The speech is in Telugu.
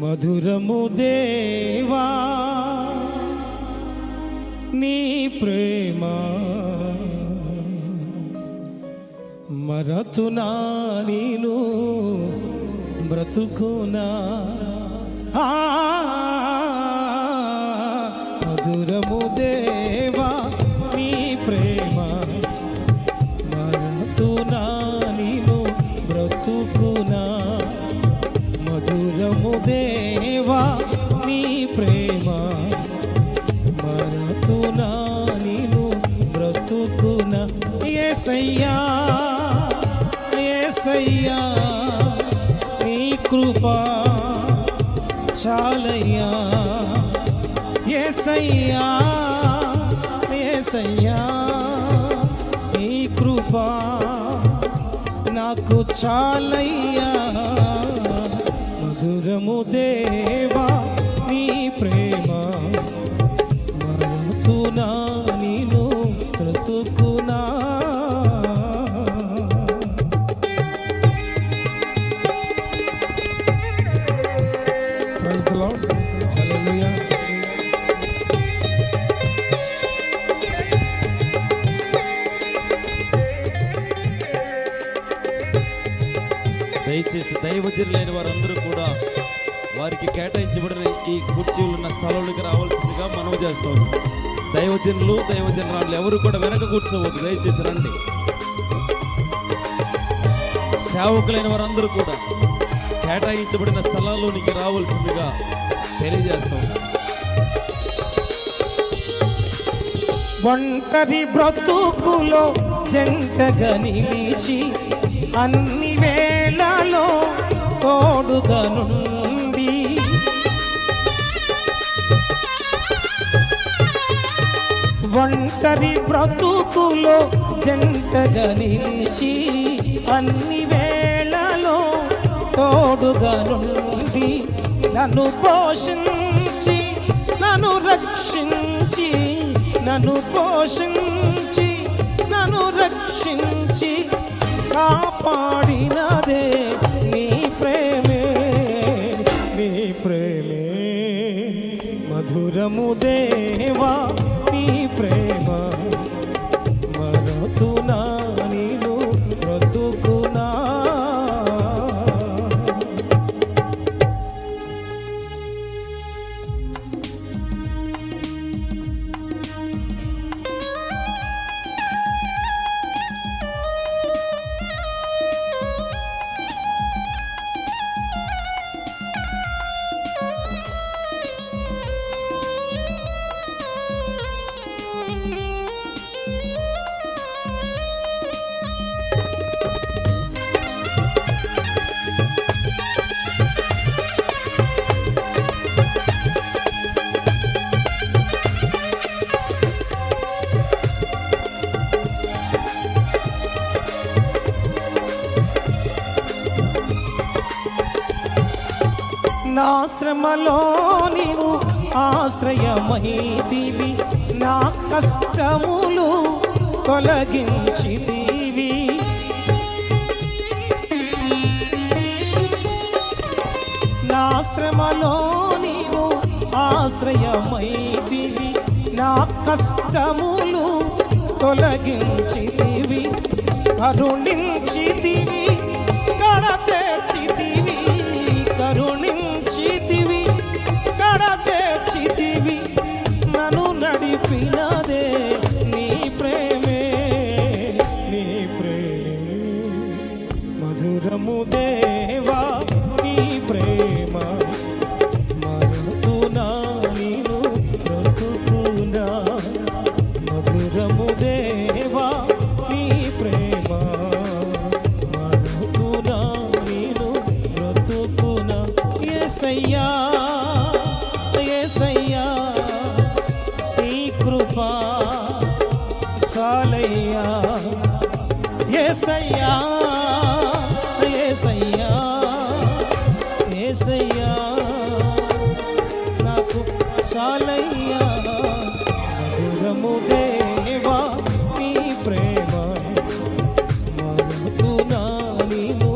మధురము దేవా నీ ప్రేమ మరతునా నేను బ్రతుకునా? ఆ, చాలయ్యా. ఏసయ్యా ఏసయ్యా నీ కృపా నాకు చాలయ్యా. మధురము దేవా నీ ప్రేమ. మరతునా నేను బ్రతుకునా. దయచేసి దైవజనులు లేని వారందరూ కూడా వారికి కేటాయించబడిన ఈ కుర్చీలు ఉన్న స్థలంలోకి రావాల్సిందిగా మనవి చేస్తాం దైవజనులు దైవజనరాలు ఎవరు కూడా వెనక కూర్చోవద్దు. దయచేసి రండి. సేవకులైన వారందరూ కూడా కేటాయించబడిన స్థలాల్లోనికి రావాల్సిందిగా తెలియజేస్తాం ఒంటరి బ్రతుకులో జంటగా నిలిచి అన్ని వేళలో తోడుగనుండి ఒంటరి బ్రతుకులో జంటగా నిలిచి అన్ని వేళలో తోడుగనుండి నన్ను పోషించి నన్ను రక్షించి నన్ను పోషించి నన్ను రక్షించి కాపాడినదే నీ ప్రేమే నీ ప్రేమే. మధురము నా శ్రమలో నీవు ఆశ్రయమైతివి నా కష్టములు తొలగించితివి. నా శ్రమలో నీవు ఆశ్రయమైతివి నా కష్టములు తొలగించితివి. కరుణించితివి. కడతే దేవా నీ ప్రేమ మరతునా నేను బ్రతుకునా? మధురము దేవా నీ ప్రేమ మరతునా నేను బ్రతుకునా? యేసయ్యా యేసయ్యా నీ కృపా చాలయ్యా ఏసయ్యా మధురము దేవా నీ ప్రేమ. మరుతునా నేను